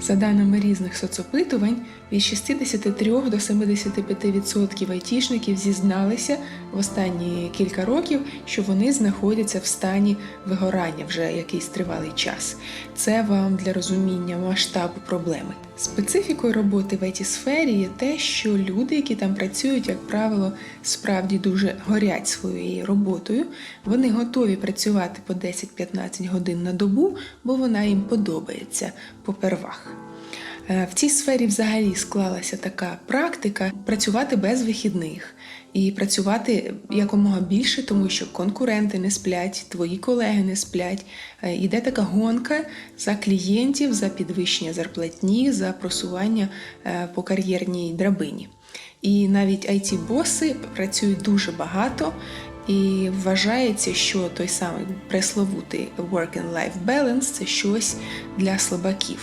За даними різних соцопитувань, від 63 до 75% айтішників зізналися в останні кілька років, що вони знаходяться в стані вигорання вже якийсь тривалий час. Це вам для розуміння масштабу проблеми. Специфікою роботи в it сфері є те, що люди, які там працюють, як правило, справді дуже горять своєю роботою. Вони готові працювати по 10-15 годин на добу, бо вона їм подобається попервах. Е, В цій сфері взагалі склалася така практика працювати без вихідних і працювати якомога більше, тому що конкуренти не сплять, твої колеги не сплять. Е, Іде така гонка за клієнтів, за підвищення зарплатні, за просування е, по кар'єрній драбині. І навіть it боси працюють дуже багато. І вважається, що той самий пресловутий work and life balance – це щось для слабаків.